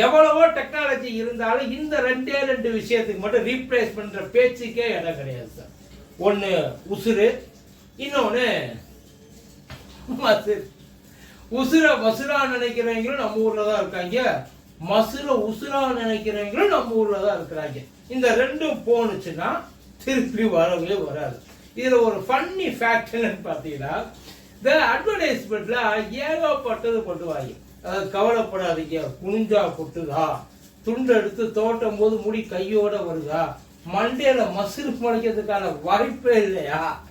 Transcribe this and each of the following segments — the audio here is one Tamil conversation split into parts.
எவ்வளவோ டெக்னாலஜி இருந்தாலும் இந்த ரெண்டே ரெண்டு விஷயத்துக்கு மட்டும் ரீப்ளேஸ் பண்ணுற பேச்சுக்கே இடம் கிடையாது சார் ஒன்று உசுறு இன்னொன்று மசுறு. உசுர மசுரா நினைக்கிறவங்களும் நம்ம ஊரில் தான் இருக்காங்க. மசுர உசுரா நினைக்கிறவங்களும் நம்ம ஊரில் தான் இருக்கிறாங்க. இந்த ரெண்டும் போனுச்சுன்னா திருப்பி வரவே வராது. இதில் ஒரு ஃபன்னி ஃபேக்ட் என்னன்னு பார்த்தீங்கன்னா இந்த அட்வர்டைஸ்மெண்ட்டில் ஏகப்பட்டது பண்ணுவாங்க அதாவது கவலைப்படாதீங்க. குனிஞ்சா கொட்டுதா? துண்டு எடுத்து போது முடி கையோட வருதா? மண்டையில மசுறு முளைக்கிறதுக்கான வாய்ப்பே இல்லையா?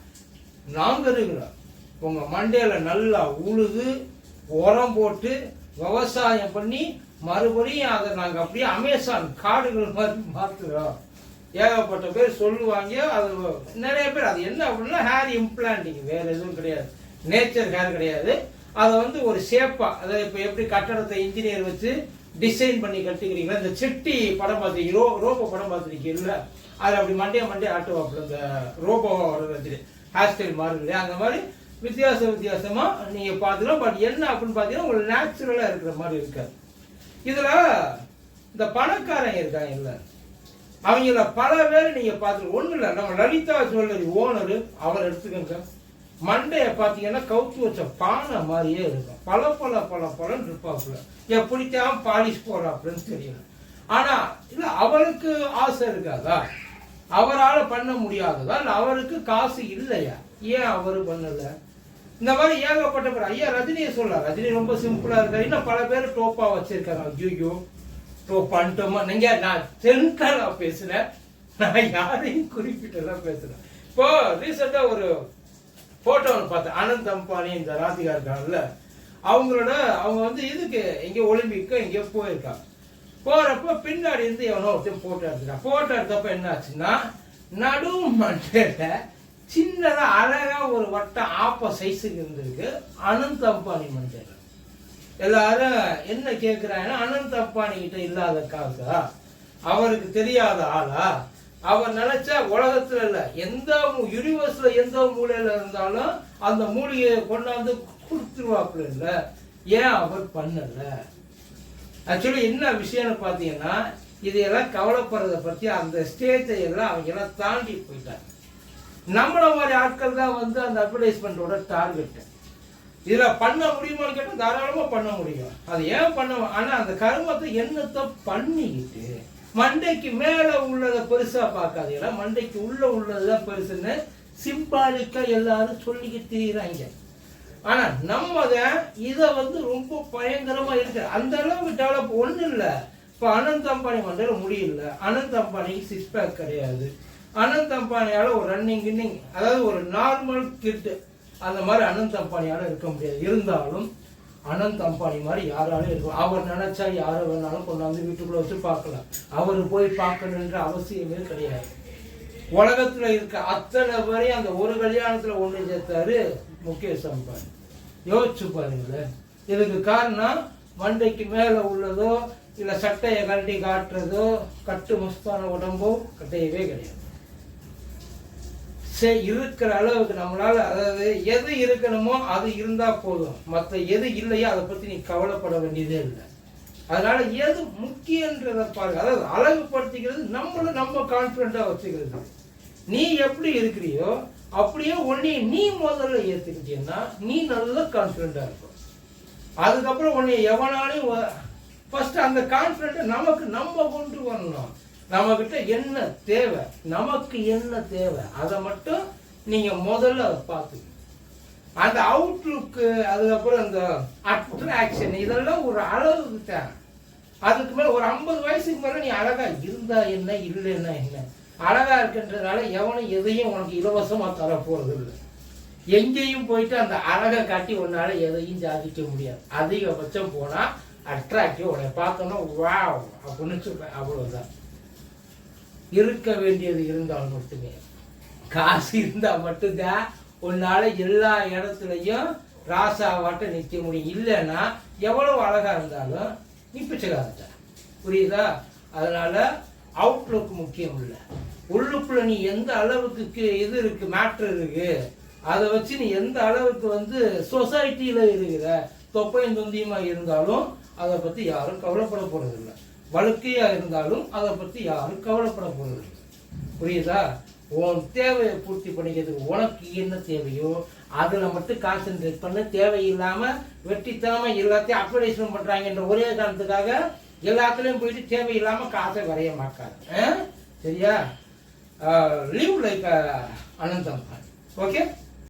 நாங்க இருக்கிறோம். உங்க மண்டையில நல்லா உழுது உரம் போட்டு விவசாயம் பண்ணி மறுபடியும் அதை நாங்க அப்படியே அமேசான் காடுகள் மாதிரி மாத்துறோம். ஏகப்பட்ட பேர் சொல்லுவாங்க. அது நிறைய பேர் அது என்ன அப்படின்னா ஹேர் இம்ப்ளான்டிங் வேற எதுவும் கிடையாது. நேச்சர் ஹேர் கிடையாது. அதை வந்து ஒரு ஷேப்பா அதாவது இப்போ எப்படி கட்டடத்தை இன்ஜினியர் வச்சு டிசைன் பண்ணி கட்டிக்கிறீங்களா இந்த சிட்டி படம் பார்த்துருக்கீங்க ரோ ரோபோ படம் பார்த்துருக்கீங்கல்ல அதில் அப்படி மண்டையா மண்டையா ஆட்டுவாப்புல இந்த ரோபோவா வச்சுட்டு ஹேர் ஸ்டைல் மாறுது அந்த மாதிரி வித்தியாச வித்தியாசமா நீங்க பார்த்துக்கலாம். பட் என்ன அப்படின்னு பார்த்தீங்கன்னா உங்களுக்கு நேச்சுரலா இருக்கிற மாதிரி இருக்காது. இதுல இந்த பணக்காரங்க இருக்காங்க இல்ல. அவங்கள பல பேர் நீங்க பார்த்து ஒண்ணு இல்ல நம்ம லலிதா ஜுவல்லரி ஓனர் அவர் எடுத்துக்கோங்க. மண்டையை பார்த்தீங்கன்னா கவுத்து வச்ச பானை மாதிரியே இருக்கும். பல பல பல பலன் இருப்பாப்புல. எப்படித்தான் பாலிஷ் போறாப்புலன்னு தெரியல. ஆனா இல்ல அவருக்கு ஆசை இருக்காதா? அவரால் பண்ண முடியாததா? இல்லை அவருக்கு காசு இல்லையா? ஏன் அவர் பண்ணல? இந்த மாதிரி ஏகப்பட்ட பேர் ஐயா ரஜினியை சொல்லலாம் ரஜினி ரொம்ப சிம்பிளா இருக்காரு. இன்னும் பல பேர் டோப்பா வச்சிருக்காங்க. ஐயோ டோப்பான்ட்டோமா நீங்க நான் சென்ட்ரலா பேசுறேன். நான் யாரையும் குறிப்பிட்டதான் பேசுறேன். இப்போ ரீசெண்டா ஒரு போட்டோ ஒன்று பார்த்தேன். அனந்த் அம்பானி இந்த ராதிகா இருக்காங்கல்ல அவங்களோட அவங்க வந்து இதுக்கு எங்கேயோ ஒலிம்பிக்கு எங்கேயோ போயிருக்காங்க போகிறப்ப பின்னாடி இருந்து எவனோ ஒருத்தன் போட்டோ எடுத்துட்டான் போட்டோ எடுத்தப்ப என்ன ஆச்சுன்னா நடு மண்டையில் சின்னதாக அழகா ஒரு வட்டம் ஆப்ப சைஸுக்கு இருந்திருக்கு அனந்த் அம்பானி மண்டையில். எல்லாரும் என்ன கேட்குறாங்கன்னா அனந்த் அம்பானி கிட்ட இல்லாத காசா? அவருக்கு தெரியாத ஆளா? அவர் நினைச்சா உலகத்துல இல்ல. எந்த யூனிவர்ஸ்ல எந்த மூலையில இருந்தாலும் அந்த மூலிகையை கொண்டாந்து கொடுத்துருவாப்புல இல்ல. ஏன் அவர் பண்ணல? ஆக்சுவலி என்ன விஷயம்னு பார்த்தீங்கன்னா இதையெல்லாம் கவலைப்படுறத பத்தி அந்த ஸ்டேஜை எல்லாம் அவங்க எல்லாம் தாண்டி போயிட்டாங்க. நம்மள மாதிரி ஆட்கள் தான் வந்து அந்த அட்வர்டைஸ்மெண்ட்டோட டார்கெட்டு இதில் பண்ண முடியுமான்னு கேட்டால் தாராளமாக பண்ண முடியும். அது ஏன் பண்ண ஆனால் அந்த கருமத்தை என்னத்தை பண்ணிக்கிட்டு மண்டைக்கு மேலே உள்ளதை பெருசா பார்க்காதீங்களா மண்டைக்கு உள்ள உள்ளதுதான் பெருசுன்னு சிம்பாலிக்கா எல்லாரும் சொல்லிக்கிட்டு தெரியுறாங்க ஆனா நம்ம தான் இதை வந்து ரொம்ப பயங்கரமா இருக்கு. அந்த அளவுக்கு டெவலப் ஒண்ணு இல்லை. இப்ப அனந்த் அம்பானி மண்டையில் முடியல அனந்த் அம்பானிக்கு சிக்ஸ் பேக் கிடையாது. அனந்த் அம்பானியால ஒரு ரன்னிங் கின்னிங் அதாவது ஒரு நார்மல் கிட்டு அந்த மாதிரி அனந்த் அம்பானியால இருக்க முடியாது. இருந்தாலும் அனந்த் அம்பானி மாதிரி யாராலும் இருக்கும் அவர் நினைச்சா யாரை வேணாலும் கொண்டாந்து வீட்டுக்குள்ள வச்சு பார்க்கலாம். அவர் போய் பார்க்கணுன்ற அவசியமே கிடையாது. உலகத்துல இருக்க அத்தனை பேரையும் அந்த ஒரு கல்யாணத்துல ஒண்ணு சேர்த்தாரு முகேஷ் அம்பானி. யோசிச்சு பாருங்களேன். இதுக்கு காரணம் மண்டைக்கு மேல உள்ளதோ இல்ல சட்டையை கழட்டி காட்டுறதோ கட்டு மஸ்தான உடம்போ கட்டையவே கிடையாது. இருக்கிற அளவுக்கு நம்மளால் அதாவது எது இருக்கணுமோ அது இருந்தால் போதும். மற்ற எது இல்லையோ அதை பற்றி நீ கவலைப்பட வேண்டியதே இல்லை. அதனால எது முக்கியன்றதை பாருங்க. அதாவது அழகுபடுத்திக்கிறது நம்மள நம்ம கான்பிடண்டா வச்சுக்கிறது. நீ எப்படி இருக்கிறியோ அப்படியே உன்னை நீ முதல்ல ஏற்றுக்கிட்டீங்கன்னா நீ நல்ல கான்பிடண்டா இருக்கும் அதுக்கப்புறம் உன்னை எவனாலையும் ஃபஸ்ட்டு அந்த கான்பிடண்ட்டை நமக்கு நம்ம கொண்டு வரணும். நம்மக்கிட்ட என்ன தேவை? நமக்கு என்ன தேவை? அதை மட்டும் நீங்க முதல்ல அதை பார்த்துக்கணும். அந்த அவுட்லுக்கு அதுக்கப்புறம் அந்த அட்ராக்ஷன் இதெல்லாம் ஒரு அளவுக்கு தேவை. அதுக்கு மேலே ஒரு ஐம்பது வயசுக்கு மேலே நீ அழகாக இருந்தா என்ன இல்லைன்னா என்ன? அழகாக இருக்குன்றதுனால எவனும் எதையும் உனக்கு இலவசமாக தர போகிறது இல்லை எங்கேயும் போயிட்டு அந்த அழகை காட்டி உன்னால் எதையும் சாதிக்க முடியாது. அதிகபட்சம் போனால் அட்ராக்டிவ் உன்னை பார்த்தோன்னா வா அப்படின்னு சொல்லுவேன் அவ்வளோதான் இருக்க வேண்டியது இருந்தால் மட்டுமே. காசு இருந்தால் மட்டும்தான் உன்னால் எல்லா இடத்துலையும் ராசாவாட்ட நிற்க முடியும். இல்லைன்னா எவ்வளவு அழகாக இருந்தாலும் நீ பிச்சைக்காரத்த புரியுதா? அதனால் அவுட்லுக் முக்கியம் இல்லை. உள்ளுக்குள்ள நீ எந்த அளவுக்கு இது இருக்கு மேட்ரு இருக்கு அதை வச்சு நீ எந்த அளவுக்கு வந்து சொசைட்டியில் இருக்கிற தொப்பையும் தொந்தியுமா இருந்தாலும் அதை பற்றி யாரும் கவலைப்பட போகிறதில்லை வழுக்கையாக இருந்தாலும் அதை பற்றி யாரும் கவலைப்பட போகிறது புரியுதா? உன் தேவையை பூர்த்தி பண்ணிக்கிறதுக்கு உனக்கு என்ன தேவையோ அதில் மட்டும் கான்சென்ட்ரேட் பண்ண. தேவையில்லாமல் வெட்டித்தனமா எல்லாத்தையும் அப்ளிகேஷன் பண்ணுறாங்கன்ற ஒரே காரணத்துக்காக எல்லாத்துலேயும் போயிட்டு தேவையில்லாமல் காசை வரைய மாட்டாங்க. சரியா? லிவ் லைக் அனந்தம். ஓகே